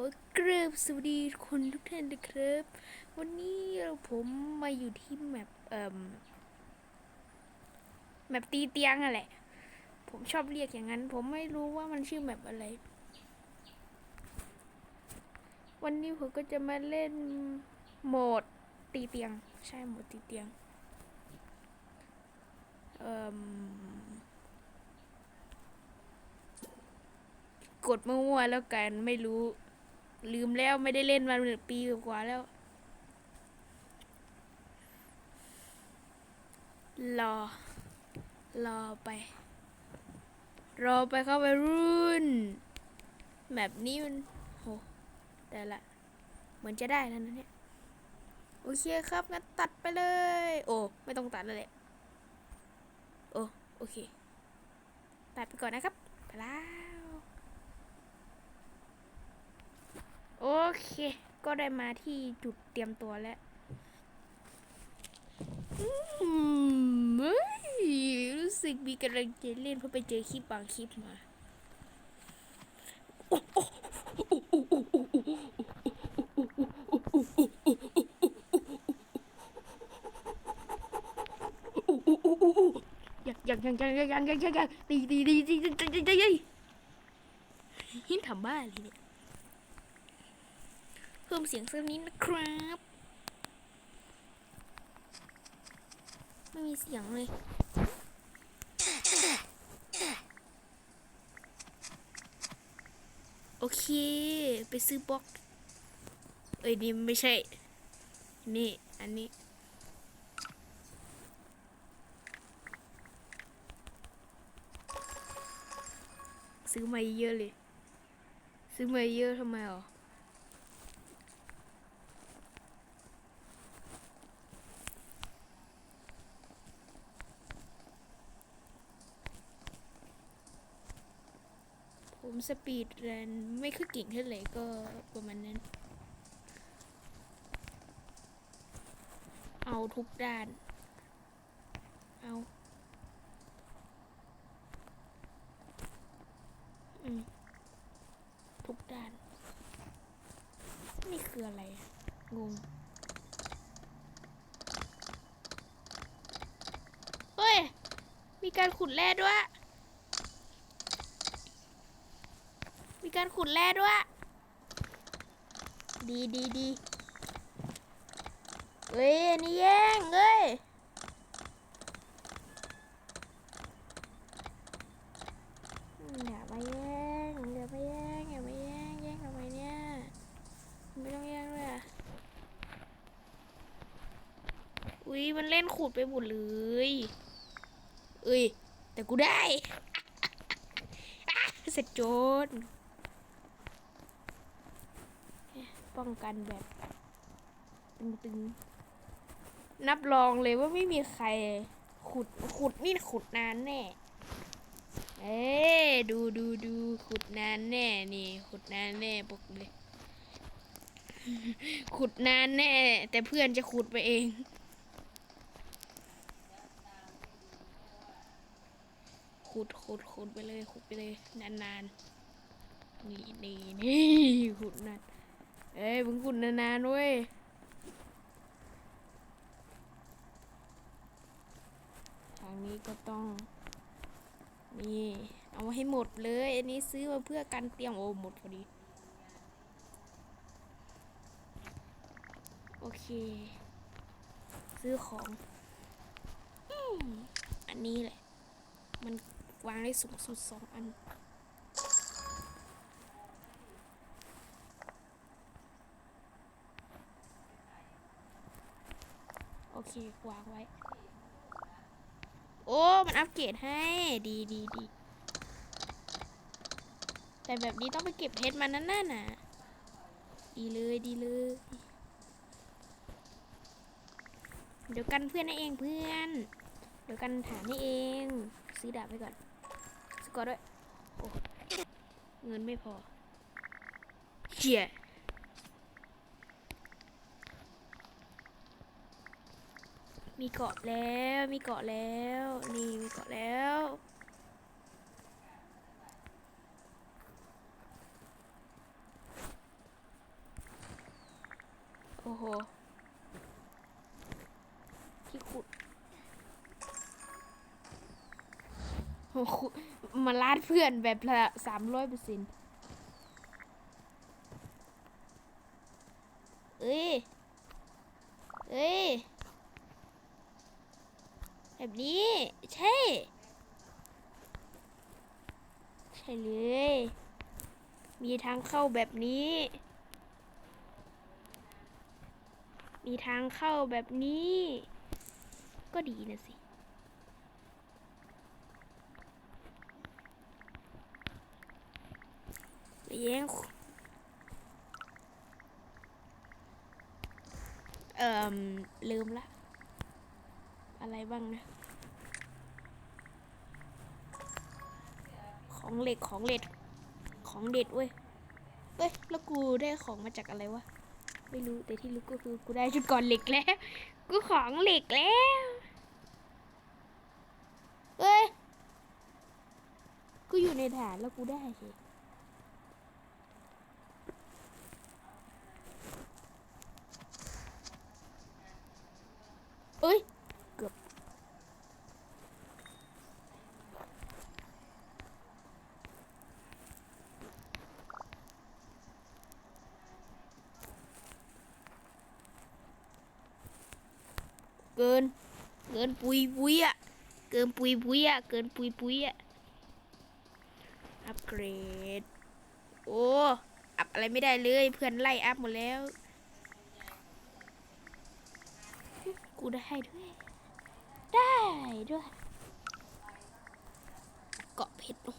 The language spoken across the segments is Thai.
อกราบสวัสดีคนทุกท่านนะครับ วันนี้ผมมาอยู่ที่แมปเอ่มแมปตีเตียงอะแหละ ผมชอบเรียกอย่างนั้น ผมไม่รู้ว่ามันชื่อแมปอะไร วันนี้ผมก็จะมาเล่นโหมดตีเตียง ใช่โหมดตีเตียงเอ่มกดมั่วๆแล้วกันไม่รู้ ลืมแล้วไม่ได้เล่นมาหนึ่งปีกว่าแล้ว รอ รอไป รอไปเข้าไปรุ่น แบบนี้มันโหแต่ละ เหมือนจะได้แล้วนะเนี่ย โอเคครับงั้นตัดไปเลย โอ้ ไม่ต้องตัดแล้วแหละ โอ้ โอเค ตัดไปก่อนนะครับ ไปล้ว โอเค ก็ได้มาที่จุดเตรียมตัวแล้วอืมรู้สึกมีกำลังใจเล่นเพราะไปเจอคลิปบางคลิปมายังยังยังยังยังยังยังตีตีตีตีตีตีตีหินทำบ้าเลยเนี่ย พิ่มเสียงสักนิดนะครับ ไม่มีเสียงเลยโอเค ไปซื้อบล็อก เอ้ย นี่ไม่ใช่ นี่ อันนี้ ซื้อมาเยอะเลย ซื้อมาเยอะทำไมอะ ผมสปีดแรนไม่ค่อยเก่งเท่าไหร่ก็ประมาณนั้น เอาทุกด้าน เอาอืมทุกด้าน นี่คืออะไร งง เฮ้ย มีการขุดแร่ด้วย การขุดแร่ด้วย ดีดีดีเอ้ยอันนี่แย่งเอ้ยอย่ามาแย่งอย่ามาแย่งอย่ามาแย่งแย่งทำไมเนี่ยไม่ต้องแย่งเลยอะอุ้ยมันเล่นขุดไปหมดเลยเอ้ยแต่กูได้ เสร็จโจน ป้องกันแบบตึงๆนับรองเลยว่าไม่มีใครขุดขุดนี่ขุดนานแน่เอ้ดูดูดูขุดนานแน่นี่ ขุดนานแน่บอกเลย ขุดนานแน่ แต่เพื่อนจะขุดไปเองขุดขุดขุดไปเลยขุดไปเลยนานๆนี่นี่นี่ขุดนาน เอ้ยมึงขุดนานๆเว้ยทางนี้ก็ต้อง นี่ เอาให้หมดเลย อันนี้ซื้อมาเพื่อกันเตรียมโอ้หมดพอดี โอเค ซื้อของอันนี้แหละ มันวางได้สูงสุดสองอัน อเควางไว้ โอ้ มันอัปเกรดให้ ดีดีดีแต่แบบนี้ต้องไปเก็บเพชรมานั่นน่ะดีเลยดีเลย เดี๋ยวกันเพื่อนให้เองเพื่อน เดี๋ยวกันถามให้เอง ซื้อดาบไปก่อนซื้อก่อนด้วยโอ้เงินไม่พอเชี่ย มีเกาะแล้วมีเกาะแล้ว นี่มีเกาะแล้วโอ้โห ที่ขุดโอ้โหมาลาดเพื่อนแบบละสามร้อยเปอร์เซ็นต์เอ้ย เอ้ย แบบนี้ ใช่ ใช่เลย มีทางเข้าแบบนี้ มีทางเข้าแบบนี้ ก็ดีนะสิแย่งเอ่อลืมละ อะไรบ้างนะ ของเหล็กของเหล็กของเด็ดเว้ยเอ้ยแล้วกูได้ของมาจากอะไรวะ ไม่รู้แต่ที่รู้ก็คือกูได้ชุดก่อนเหล็กแล้ว กูของเหล็กแล้วเอ้ย กูอยู่ในฐานแล้วกูได้สิเอ้ย เกือบ เกิน เกิน ปุยปุยอะเกินปุยปุยอะเกินปุยปุยอะอัปเกรด โอ้ อัพอะไรไม่ได้เลย เพื่อนไล่อัพหมดแล้ว กูได้ด้วย ได้ด้วย เกาะเพชรโอ้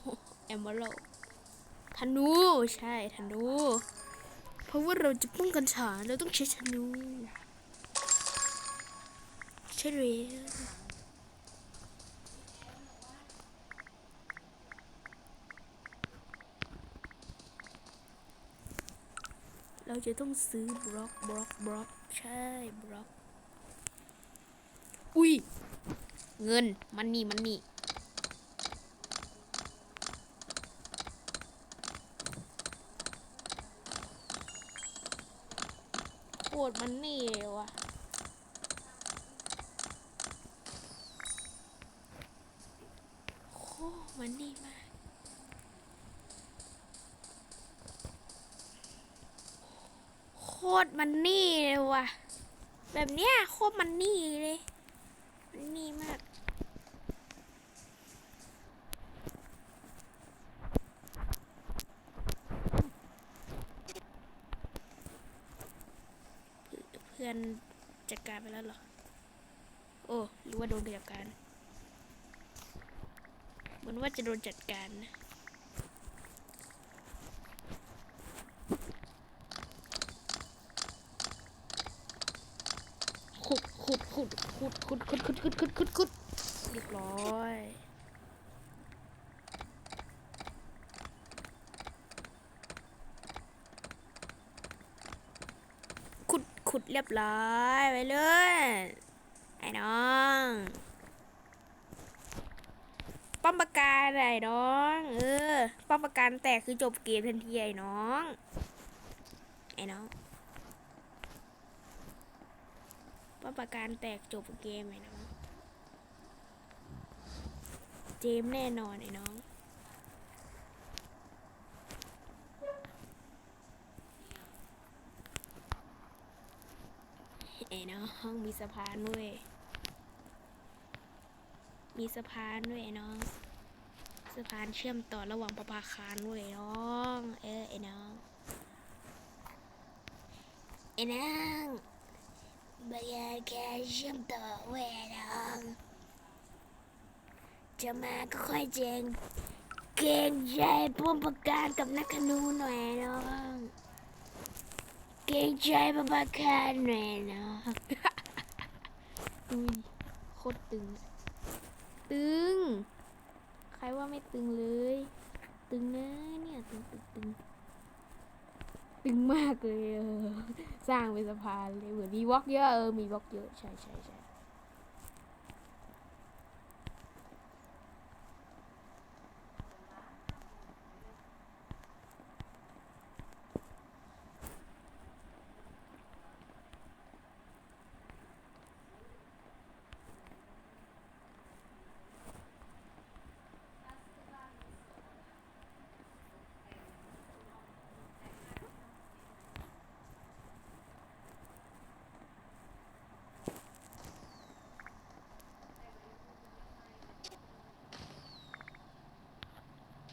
แอมเบอร์ธนู ใช่ ธนู เพราะว่าเราจะป้องกันฉานเราต้องใช้ธนู ใช่แล้วเราจะต้องซื้อบล็อกบล็อกบล็อกใช่บล็อก อุ้ย เงินมันนี่มันนี่โคตรมันนี่เลยว่ะ โคตรมันนี่มาก โค ตรมันนี่เลยว่ะ แบบเนี้ยโคตรมันนี่เลย มันนี่มากเพื่อนจัดการไปแล้วเหรอ โอ้หรือว่าโดนจัดการ เหมือนว่าจะโดนจัดการนะ ขุด ขุดขุดขุดขุดขุดขุดขุดขุดขุดเรียบร้อยขุดขุดเรียบร้อยไปเลยไอ้น้องป้อมปราการไอ้น้องเออป้อมปราการแตกคือจบเกมทันทีไอ้น้องไอ้น้อง ป้อมปราการแตกจบเกมไอ้น้อง เจมแน่นอนไอ้น้องไอ้น้องมีสะพานด้วย มีสะพานด้วยไอ้น้อง สะพานเชื่อมต่อระหว่างประภาคารด้วยน้อง เออไอ้น้องไอ้น้อง บายาแกเชื่อมต่อเว้ยไอ้น้องจะมาก็ค่อยเจง เก่งใจป้อมประการกับนักขนูหน่อยน้อง เก่งใจประภาคารหน่อยน้องอุ้ยโคตรตึง ตึง ใครว่าไม่ตึงเลย ตึงนะเนี่ย ตึงตึงตึง ตึงมากเลยเออสร้างเป็นสะพานเลยเหมือนมีวอล์กเยอะเออมีวอล์กเยอะใช่ใช่ใช่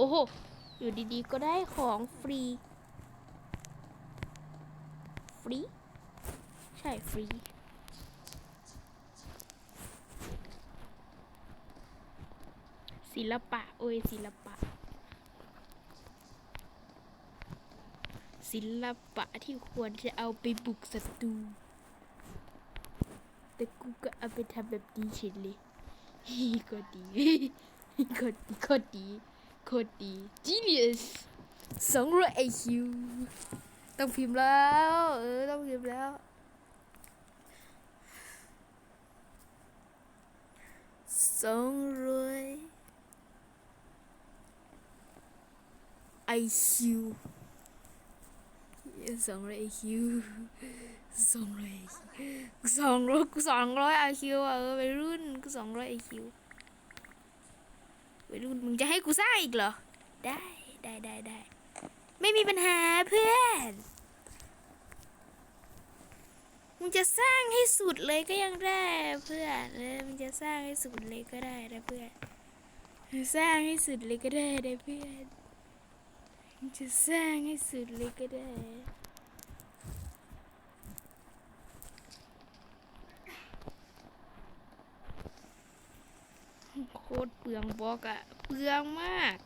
อ้โห อยู่ดีๆ ก็ได้ของฟรี ฟรี ใช่ ฟรี ศิลปะ โอ้ย ศิลปะ ศิลปะที่ควรจะเอาไปบุกศัตรู แต่กูก็เอาไปทำแบบนี้เฉยเลยฮีก็ดีก็ดีก็ดี คตรดี genius สองร้อยไอคิวต้องพิมพ์แล้ว เออ ต้องพิมพ์แล้วสองร้อยไอคิวสองร้อยไอคิวสองร้อยสองร้อยสองร้อยไอคิวเออไปรุ่นกูสองร้อยไอคิว ไปรุ่นมึงจะให้กูสร้างอีกเหรอ ได้ได้ได้ได้ ไม่มีปัญหาเพื่อน มึงจะสร้างให้สุดเลยก็ยังได้เพื่อนเออมึงจะสร้างให้สุดเลยก็ได้นะเพื่อนสร้างให้สุดเลยก็ได้นะเพื่อนมึงจะสร้างให้สุดเลยก็ได้ โคตรเปลืองบล็อกอะเปลืองมาก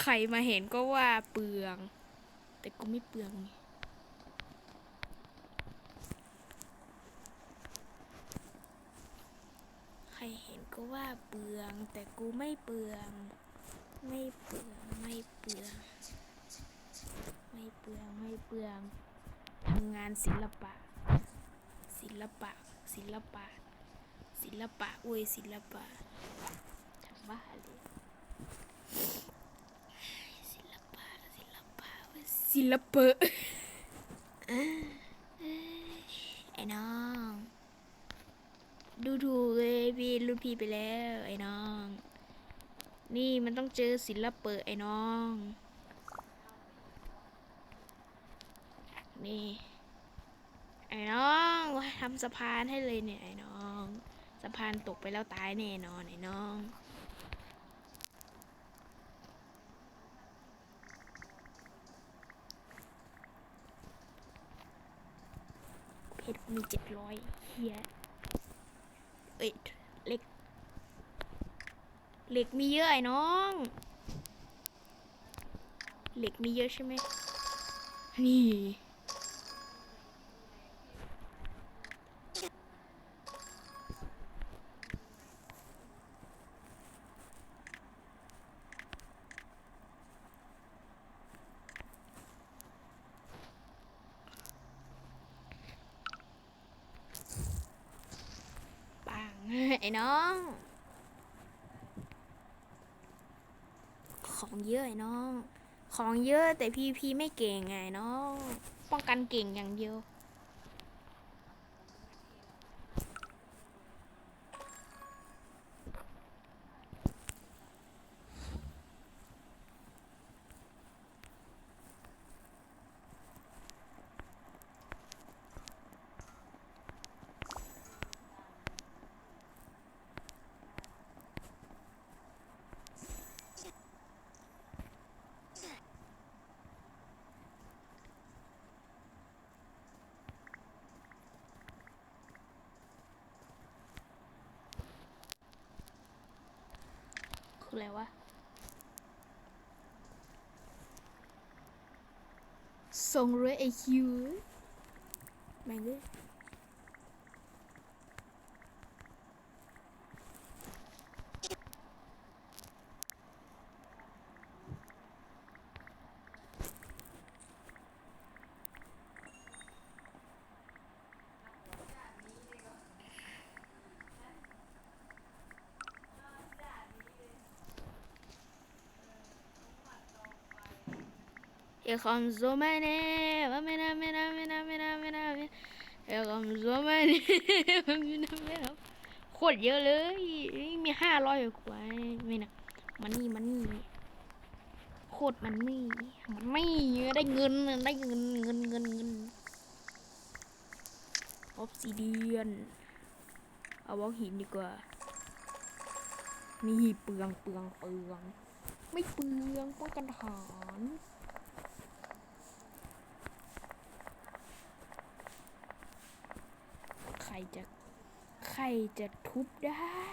ใครมาเห็นก็ว่าเปลือง แต่กูไม่เปลืองไงใครเห็นก็ว่าเปลือง แต่กูไม่เปลือง ไม่เปลืองไม่เปลือง ไม่เปลืองไม่เปลืองทำงานศิลปะ ศิลปะ ศิลปะ ศิลปะเว้ยศิลปะทำบ้าเลยศิลปะศิลปะเว้ยศิลปะไอ้น้อง ดูถูกเลยพี่รุ่นพี่ไปแล้วไอ้น้อง นี่มันต้องเจอศิลปะไอ้น้อง นี่ ไอ้น้องทำสะพานให้เลยเนี่ยไอ้น้อง สะพานตกไปแล้วตายแน่นอนไอ้น้องเพชรมีเจ็ดร้อยเฮียเอ้ยเหล็กเหล็กมีเยอะไอ้น้องเหล็กมีเยอะใช่ไหมนี่ ปัง ไอ้น้อง ของเยอะไอ้น้อง ของเยอะแต่พี่พี่ไม่เก่งไงเนาะป้องกันเก่งอย่างเดียว คืออะไรวะสองร้อยไอคิวแม่งเลยเอคอมโซมาเน่ว่าไม่น่าไม่น่าไม่น่าไม่น่าไม่น่าเอคอมโซมาเน่ว่าไม่น่าไม่น่าโคตรเยอะเลย มีห้าร้อยกว่าไม่นะมันนี่มันนี่ โคตรมันนี่ มันไม่ได้เงินได้เงินเงินเงินเงินออฟซิเดียน เอาวอกหินดีกว่านี่เปลืองเปลืองเปลือง ไม่เปลืองป้องกันฐาน ใครจะ ใครจะทุบได้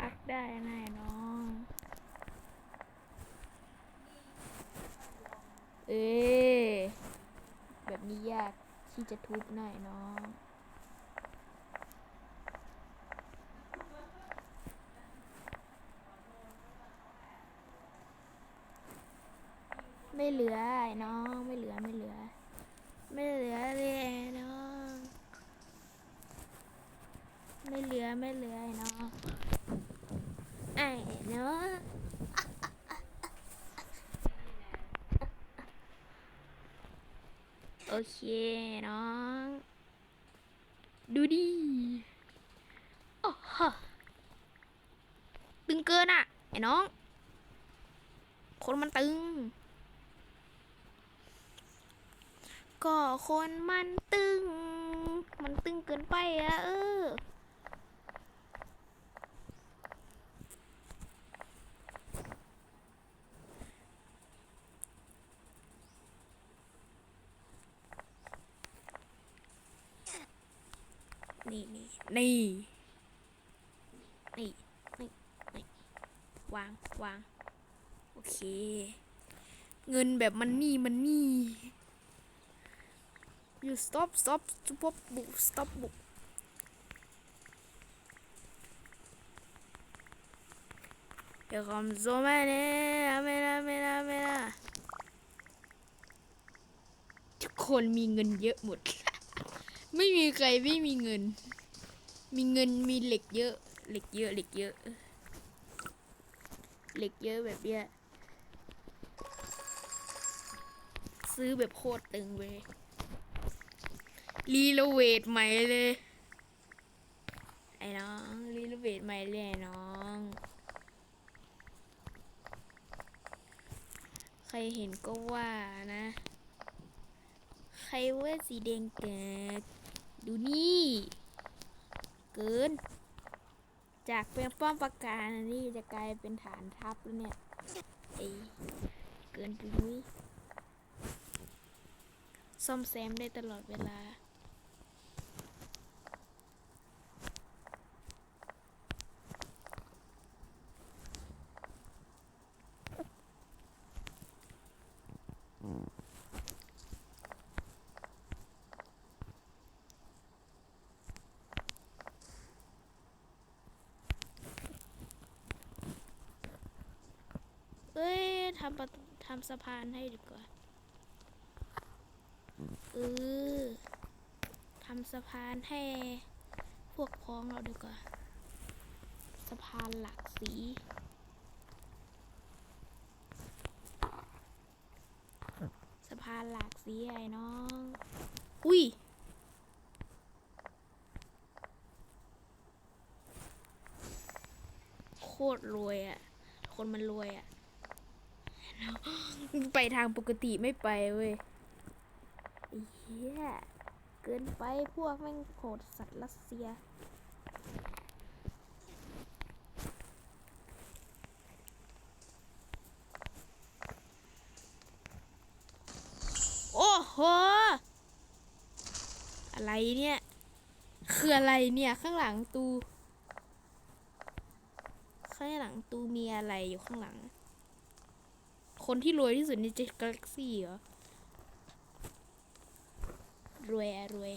อักได้แน่น้อง เอ๊ะแบบนี้ยากที่จะทุบหน่อยน้อง ไม่เหลือไอ้น้องไม่เหลือไม่เหลือ ไม่เหลือเลยน้อง ไม่เหลือไม่เหลือไอ้น้องไอ้เนาะโอเคน้อง ดูดิโอ้โหตึงเกินอะไอ้น้อง คนมันตึง ก็คนมันตึง มันตึงเกินไปอะเออ นี่นี่นี่นี่นี่นี่วางวางโอเค เงินแบบมันนี่มันนี่ you stop stop stop บุ stop บุ Hier kommt so meine Männer, Männer, Männer ทุกคนมีเงินเยอะหมด ไม่มีใครไม่มีเงิน มีเงินมีเหล็กเยอะ เหล็กเยอะ เหล็กเยอะ เหล็กเยอะแบบเนี้ยซื้อแบบโคตรตึงเว้ย รีโนเวทใหม่เลย ไอ้น้องรีโนเวทใหม่เลยไอ้น้อง ใครเห็นก็ว่านะ ใครว่าสีแดงแกดูนี่ เกิน จากเป็นป้อมปราการนี่จะกลายเป็นฐานทัพแล้วเนี่ยไอเกินไปนุ้ยซ่อมแซมได้ตลอดเวลา เอ้ย ทำประทำสะพานให้ดีกว่าเออทำสะพานให้พวกพ้องเราดีกว่า สะพานหลากสีสะพานหลากสีไอ้น้อง อุ้ย โคตรรวยอะ่ะ คนมันรวยอะ่ะ ไป ทางปกติไม่ไปเว้ยไอ้เฮียเกินไปพวกแม่งโหดสัตว์รัสเซีย โอ้โห อะไรเนี่ย คืออะไรเนี่ย ข้างหลังตู ข้างหลังตูมีอะไรอยู่ข้างหลัง คนที่รวยที่สุดในเจ็ดกาแล็กซี่เหรอ รวยอะรวย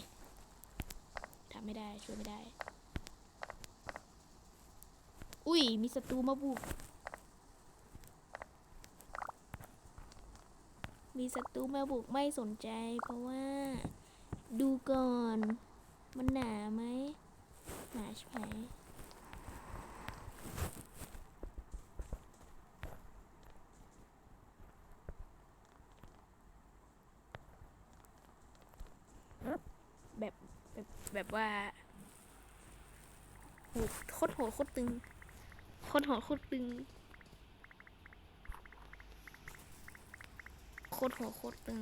ทำไม่ได้ ช่วยไม่ได้ อุ้ย มีศัตรูมาบุก มีศัตรูมาบุกไม่สนใจ เพราะว่า ดูก่อน มันหนาไหมหนาใช่ไหม แบบว่าโหโคตรโหดโคตรตึงโคตรโหดโคตรตึงโคตรโหดโคตรตึง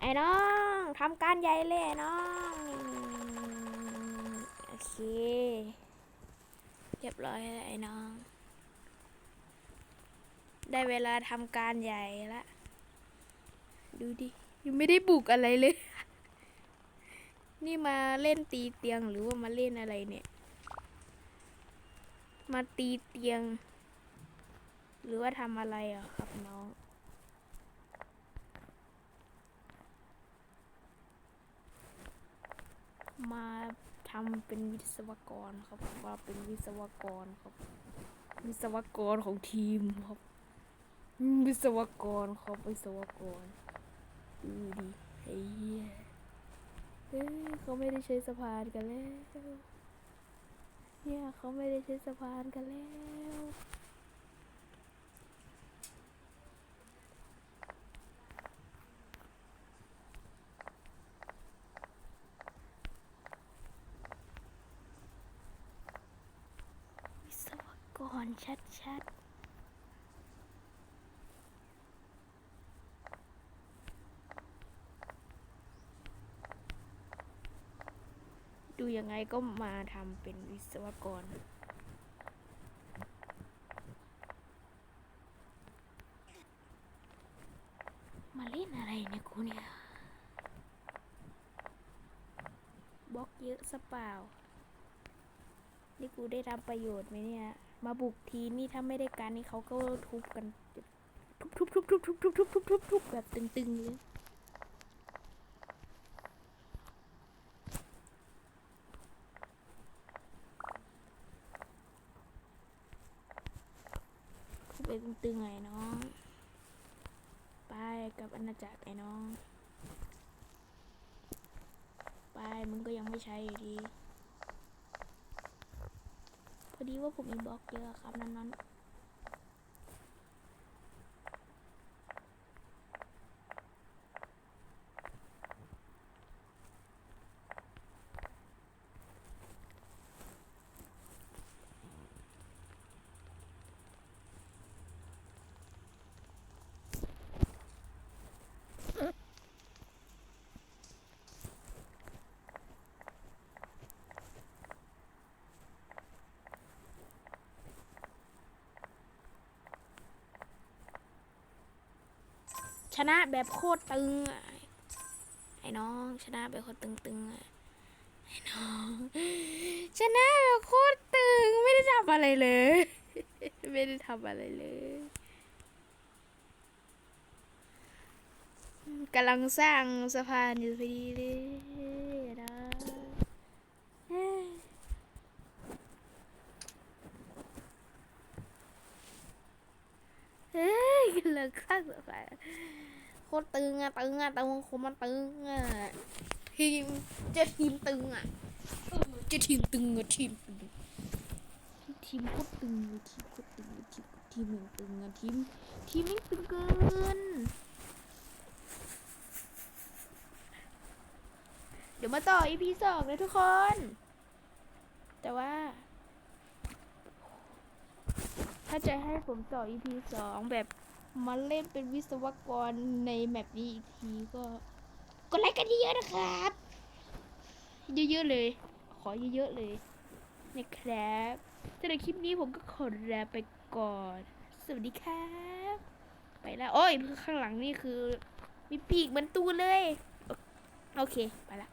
ไอ้น้องทำการใหญ่เลยน้องโอเคเรียบร้อยแล้วไอ้น้อง ได้เวลาทำการใหญ่ละ ดูดิ ยังไม่ได้บุกอะไรเลย นี่มาเล่นตีเตียงหรือว่ามาเล่นอะไรเนี่ย มาตีเตียง หรือว่าทำอะไรอะครับน้องมาทำเป็นวิศวกรครับมาเป็นวิศวกรครับ วิศวกรของทีมครับ วิศวกรครับวิศวกรดูดิไอ้เหี้ยเอ้ยเขาไม่ได้ใช้สะพานกันแล้วเนี่ยเขาไม่ได้ใช้สะพานกันแล้ววิศวกรชัดๆ ดูยังไงก็มาทำเป็นวิศวกร มาเล่นอะไรเนี่ยกูเนี่ยบล็อกเยอะสเปล่า นี่กูได้รับประโยชน์ไหมเนี่ย มาบุกทีนี่ถ้าไม่ได้การนี่เขาก็ทุบกัน ทุบทุบทุบทุบทุบทุบทุบทุบทุบทุบแบบตึงๆเลยทุบไป ตึงๆไงน้อง ไปกับอาณาจักรไอ้น้อง ไปมึงก็ยังไม่ใช้อยู่ดี พอดีว่าผมมีบล็อกเยอะครับนั้นนั้น ชนะแบบโคตรตึงอะไอ้น้องชนะแบบโคตรตึงๆอะไอ้น้องชนะแบบโคตรตึงไม่ได้ทำอะไรเลย ไม่ได้ทำอะไรเลยกำลังสร้างสะพานอยู่พอดีเลยนะเฮ้ยเฮ้ยกำลังสร้างสะพานโค ตรตึงอะตึงอะตึงโคตรมันตึงอะทีมเจะทีมตึงอะเจะทีมตึงอะทีมตึงทีมโคตรตึงเลยทีมโคตรตึงเลยทีมทีมแม่งตึงอะทีมทีมแม่ตึงเกินเดี๋ยวมาต่อ EP สองเลยทุกคน แต่ว่า ถ้าจะให้ผมต่อ EP สองแบบ มาเล่นเป็นวิศวกรในแมปนี้อีกทีก็กดไลค์กันเยอะๆนะครับ เยอะๆเลย ขอเยอะๆเลยนะครับสำหรับคลิปนี้ผมก็ขอลาไปก่อน สวัสดีครับ ไปแล้ว โอ้ยข้างหลังนี่คือ มีปีกเหมือนตูเลย โอเค ไปละ